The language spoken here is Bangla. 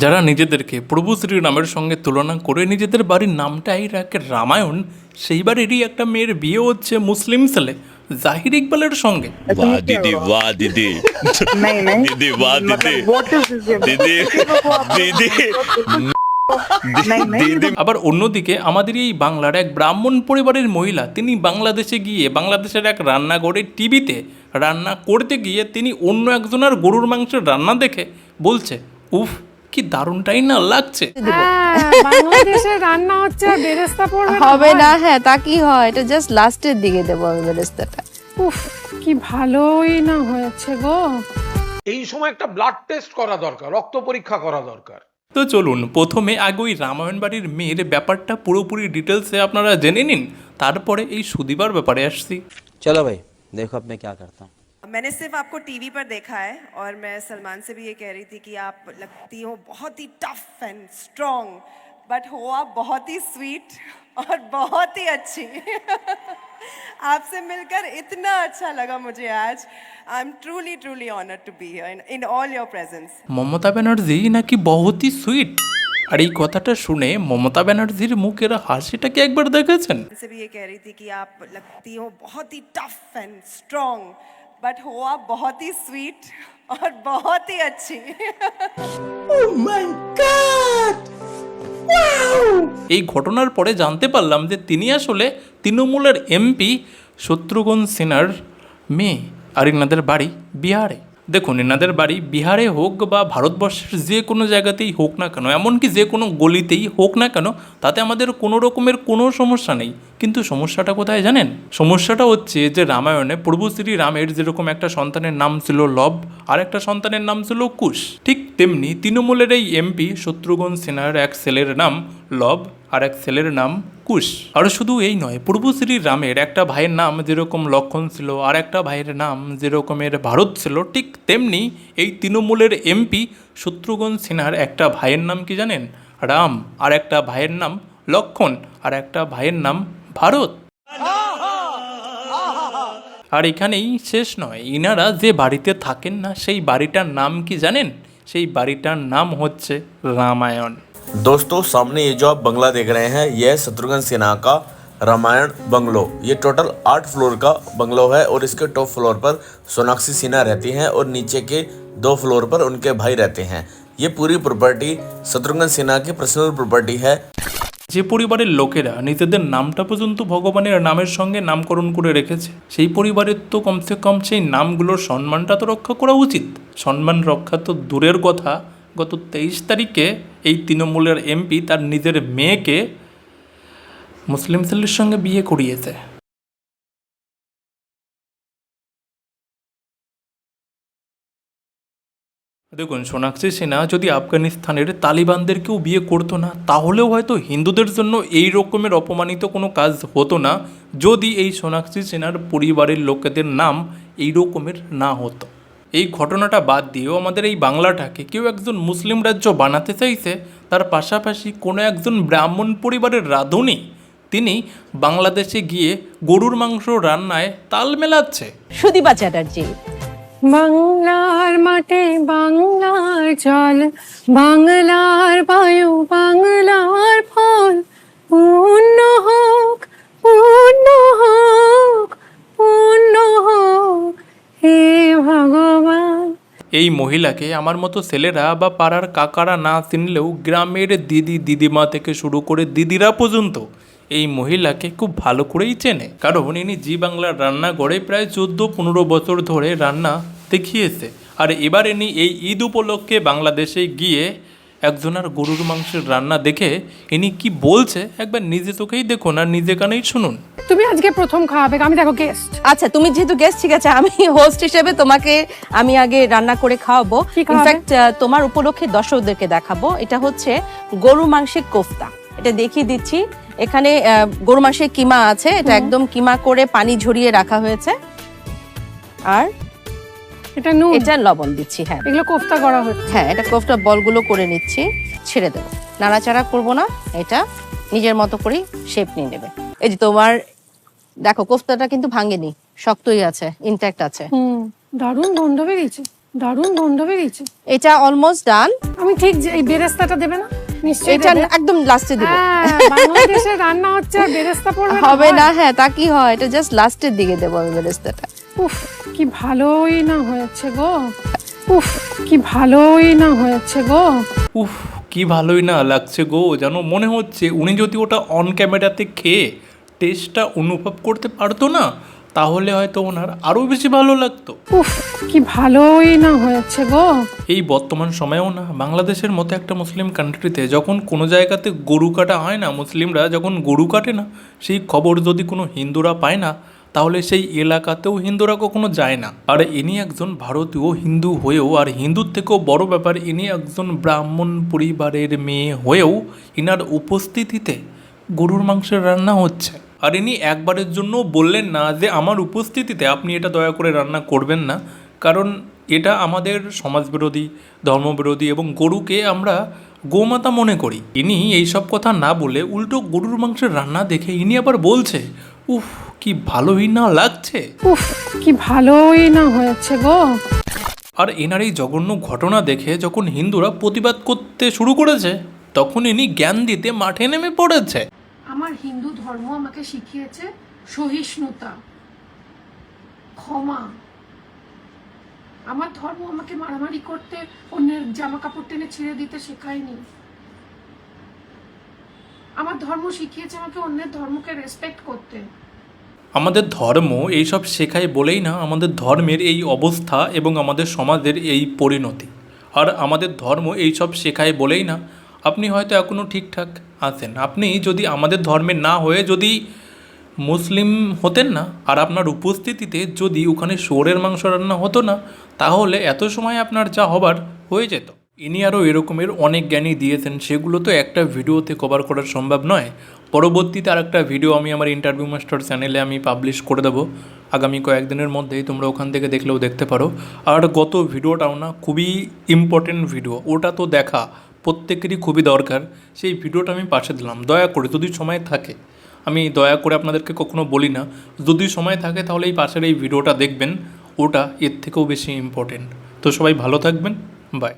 যারা নিজেদেরকে প্রভু শ্রীরামের সঙ্গে তুলনা করে নিজেদের বাড়ির নামটাই রাখে রামায়ণ সেই বাড়িরই একটা মেয়ের বিয়ে হচ্ছে মুসলিম ছেলে জাহির ইকবালের সঙ্গে वाह दीदी वाह दीदी नहीं नहीं दीदी वाह दीदी व्हाट इज दिस दीदी दीदी नहीं नहीं दीदी আবার অন্যদিকে আমাদের এই বাংলার এক ব্রাহ্মণ পরিবারের মহিলা তিনি বাংলাদেশে গিয়ে বাংলাদেশের এক রান্নাঘরে টিভিতে রান্না করতে গিয়ে তিনি অন্য একজনের গরুর মাংসের রান্না দেখে বলছে উফ কি দারুণটাই না লাগছে। হ্যাঁ, বাংলাদেশের রান্না হচ্ছে বেরেস্তা পড়বে হবে না হ্যাঁ তা কি হয়? এটা জাস্ট লাস্টের দিকে দেব বেরেস্তাটা। উফ কি ভালোই না হয়েছে গো। এই সময় একটা ব্লাড টেস্ট করা দরকার রক্ত পরীক্ষা করা দরকার। তো চলুন প্রথমে আগে ওই রামায়ণ বাড়ির মেয়ের ব্যাপারটা পুরোপুরি ডিটেলসে আপনারা জেনে নিন তারপরে এই সুদিবার ব্যাপারে আসছি। চলো ভাই। देखो अब मैं क्या करता हूँ। मैंने सिर्फ़ आपको टीवी पर देखा है और मैं सलमान से भी ये कह रही थी कि आप लगती हो बहुत ही टफ एंड स्ट्रॉन्ग बट हो आप बहुत ही स्वीट और बहुत ही अच्छी। आपसे मिलकर इतना अच्छा लगा मुझे आज। I am truly truly honour to be in all your presence Mamata Banerjee ना कि बहुत ही स्वीट আর এই কথাটা শুনে মমতা ব্যানার্জির মুখের হাসিটাকে একবার দেখেছেন से भी ये कह रही थी कि आप लगती हो बहुत ही टफ एंड स्ट्रॉन्ग बट हो आप बहुत ही स्वीट और बहुत ही अच्छी এই ঘটনার পরে জানতে পারলাম যে তিনি আসলে তৃণমূলের এমপি শত্রুঘ্ন সিনহার মেয়ে আর ইনাদের বাড়ি বিহারে দেখুন, এনাদের বাড়ি বিহারে হোক বা ভারতবর্ষের যে কোনো জায়গাতেই হোক না কেন, এমনকি যে কোনো গলিতেই হোক না কেন, তাতে আমাদের কোনো রকমের কোনো সমস্যা নেই। কিন্তু সমস্যাটা কোথায় জানেন? সমস্যাটা হচ্ছে যে রামায়ণে প্রভু শ্রী রামের যেরকম একটা সন্তানের নাম ছিল লব, আর একটা সন্তানের নাম ছিল কুশ। ঠিক তেমনি তৃণমূলের এই এমপি শত্রুঘ্ন সিনহার এক ছেলের নাম লব, আর এক ছেলের নাম কুশ আর শুধু এই নয় প্রভু শ্রী রামের একটা ভাইয়ের নাম যেরকম লক্ষণ ছিল, আর একটা ভাইয়ের নাম যেরকমের ভারত ছিল, ঠিক তেমনি এই তৃণমূলের এমপি শত্রুঘ্ন সিনহার একটা ভাইয়ের নাম কি জানেন? রাম। আর একটা ভাইয়ের নাম লক্ষণ। আর একটা ভাইয়ের নাম ভারত। আর এখানেই শেষ নয়, ইনারা যে বাড়িতে থাকেন না, সেই বাড়িটার নাম কি জানেন? সেই বাড়িটার নাম হচ্ছে রামায়ণ। दोस्तों सामने ये जो आप बंगला देख रहे हैं यह है शत्रुघ्न सिन्हा का रामायण बंगलो ये टोटल आठ फ्लोर का बंगलो है और इसके टॉप फ्लोर पर सोनाक्षी सिन्हा रहती हैं और नीचे के दो फ्लोर पर उनके भाई रहते हैं ये पूरी प्रॉपर्टी शत्रुघ्न सिन्हा की पर्सनल प्रॉपर्टी है যে পরিবারের লোকেরা নিজেদের নামটা পর্যন্ত ভগবানের নামের সঙ্গে নামকরণ করে রেখেছে সেই পরিবারের তো কমসে কম সেই নামগুলোর সম্মানটা তো রক্ষা করা উচিত সম্মান রক্ষা তো দূরের কথা গত তেইশ তারিখে এই তৃণমূলের এমপি তার নিজের মেয়েকে মুসলিম ছেলের সঙ্গে বিয়ে করিয়েছে। দেখুন, সোনাক্ষী সিনহা যদি আফগানিস্তানের তালিবানদেরকেও বিয়ে করতো না, তাহলেও হয়তো হিন্দুদের জন্য এই রকমের অপমানিত কোনো কাজ হতো না, যদি এই সোনাক্ষী সিনহার পরিবারের লোকেদের নাম এই রকমের না হতো। এই ঘটনাটা বাদ দিয়েও আমাদের এই বাংলাটাকে কেউ একজন মুসলিম রাজ্য বানাতে চাইছে তার পাশাপাশি কোনো একজন ব্রাহ্মণ পরিবারের রাঁধুনি তিনি বাংলাদেশে গিয়ে গরুর মাংস রান্নায় তাল মেলাচ্ছে। সুদীপা চ্যাটার্জি। বাংলার মাঠে বাংলার জল বাংলার বায়ু বাংলার ফল এই মহিলাকে আমার মতো ছেলেরা বা পাড়ার কাকারা না চিনলেও গ্রামের দিদি, দিদিমা থেকে শুরু করে দিদিরা পর্যন্ত এই মহিলাকে খুব ভালো করেই চেনে। কারণ ইনি জি বাংলার রান্নাঘরে প্রায় চোদ্দ, পনেরো বছর ধরে রান্না দেখিয়েছে। আর এবার ইনি এই ঈদ উপলক্ষে বাংলাদেশে গিয়ে একজনের গরুর মাংসের রান্না দেখে ইনি কি বলছে? একবার নিজে চোখেই দেখুন আর নিজে কানেই শুনুন। তুমি আজকে প্রথম খাওয়াবে আমি দেখো গেস্ট আচ্ছা তুমি যেহেতু গেস্ট ঠিক আছে আমি হোস্ট হিসেবে তোমাকে আমি আগে রান্না করে খাওয়াবো। ইনফ্যাক্ট তোমার উপলক্ষে দর্শকদেরকে দেখাবো। এটা হচ্ছে গরু মাংসের কোফতা। এটা দেখিয়ে দিচ্ছি। এখানে আহ, গরু মাংসের কিমা আছে। এটা একদম কিমা করে পানি ঝরিয়ে রাখা হয়েছে। আর এটা নুন? এটা লবণ দিচ্ছি হ্যাঁ। এগুলো কোফতা করা হচ্ছে হ্যাঁ এটা কোফটা বলগুলো করে নিচ্ছি ছেড়ে দেবো। নাড়াচাড়া করব না এটা নিজের মতো করেই শেপ নিয়ে নেবে। এই যে তোমার দেখো কোফতাটা কিন্তু ভাঙেনি শক্তই আছে ইনট্যাক্ট আছে। হুম দারুণ গন্ধ বেরিয়েছে দারুণ গন্ধ বেরিয়েছে। এটা অলমোস্ট ডান আমি ঠিক এই বেরেস্তাটা দেবে না? এটা একদম লাস্টে দিব। হ্যাঁ, বাংলাদেশে রান্না হচ্ছে বেরেস্তা পড়বে হবে না হ্যাঁ তা কি হয়? এটা জাস্ট লাস্টের দিকে দেবো আমি বেরেস্তাটা। উফ কি ভালোই না হয়েছে গো। উফ কি ভালোই না হয়েছে গো। উফ কি ভালোই না লাগছে গো যেন মনে হচ্ছে উনি যদি ওটা অন ক্যামেরাতে খেয়ে টেস্টটা অনুভব করতে পারতো না তাহলে হয়তো ওনার আরও বেশি ভালো লাগতো। উফ কি ভালোই না হয়েছে গো। এই বর্তমান সময়েও না বাংলাদেশের মতো একটা মুসলিম কান্ট্রিতে যখন কোনো জায়গাতে গরু কাটা হয় না মুসলিমরা যখন গরু কাটে না সেই খবর যদি কোনো হিন্দুরা পায় না তাহলে সেই এলাকাতেও হিন্দুরা কখনো যায় না। আর ইনি একজন ভারতীয় হিন্দু হয়েও আর হিন্দুর থেকেও বড় ব্যাপার ইনি একজন ব্রাহ্মণ পরিবারের মেয়ে হয়েও ইনার উপস্থিতিতে গরুর মাংসের রান্না হচ্ছে। আর ইনি একবারের জন্য বললেন না যে আমার উপস্থিতিতে আপনি এটা দয়া করে রান্না করবেন না। কারণ এটা আমাদের সমাজবিরোধী ধর্মবিরোধী এবং গরুকে আমরা গোমাতা মনে করি। ইনি এইসব কথা না বলে উল্টো গরুর মাংসের রান্না দেখে ইনি আবার বলছে উফ কি ভালোই না লাগছে। উফ কি ভালোই না হয়েছে গো। আর এনার এই জঘন্য ঘটনা দেখে যখন হিন্দুরা প্রতিবাদ করতে শুরু করেছে তখন ইনি জ্ঞান দিতে মাঠে নেমে পড়েছে। আমার হিন্দু ধর্ম আমাকে শিখিয়েছে সহিষ্ণুতা, ক্ষমা। আমার ধর্ম আমাকে মারামারি করতে, অন্যের জামা কাপড় টেনে ছিঁড়ে দিতে শেখায়নি। আমার ধর্ম শিখিয়েছে আমাকে অন্যের ধর্মকে রেসপেক্ট করতে। আমাদের ধর্ম এইসব শেখায় বলেই না, আমাদের ধর্মের এই অবস্থা এবং আমাদের সমাজের এই পরিণতি। আর আমাদের ধর্ম এইসব শেখায় বলেই না, আপনি হয়তো এখনও ঠিকঠাক। আছেন। আপনি যদি আমাদের ধর্মের না হয়ে যদি মুসলিম হতেন না, আর আপনার উপস্থিতিতে যদি ওখানে শুয়োরের মাংস রান্না হতো না, তাহলে এত সময় আপনার যা হবার হয়ে যেত। ইনি আরও এরকমের অনেক জ্ঞানী দিয়েছেন, সেগুলো তো একটা ভিডিওতে কভার করা সম্ভব নয়। পরবর্তীতে আর একটা ভিডিও আমি আমার ইন্টারভিউ মাস্টার চ্যানেলে আমি পাবলিশ করে দেবো। আগামী কয়েকদিনের মধ্যেই তোমরা ওখান থেকে দেখলেও দেখতে পারো। আর গত ভিডিওটাও না, খুবই ইম্পর্টেন্ট ভিডিও ওটা তো দেখা। প্রত্যেকেরই খুবই দরকার, সেই ভিডিওটা আমি পাশে দিলাম। দয়া করে যদি সময় থাকে, আমি দয়া করে আপনাদেরকে কখনো বলি না, যদি সময় থাকে তাহলে এই পাশের এই ভিডিওটা দেখবেন, ওটা এর থেকেও বেশি ইম্পর্টেন্ট তো সবাই ভালো থাকবেন বাই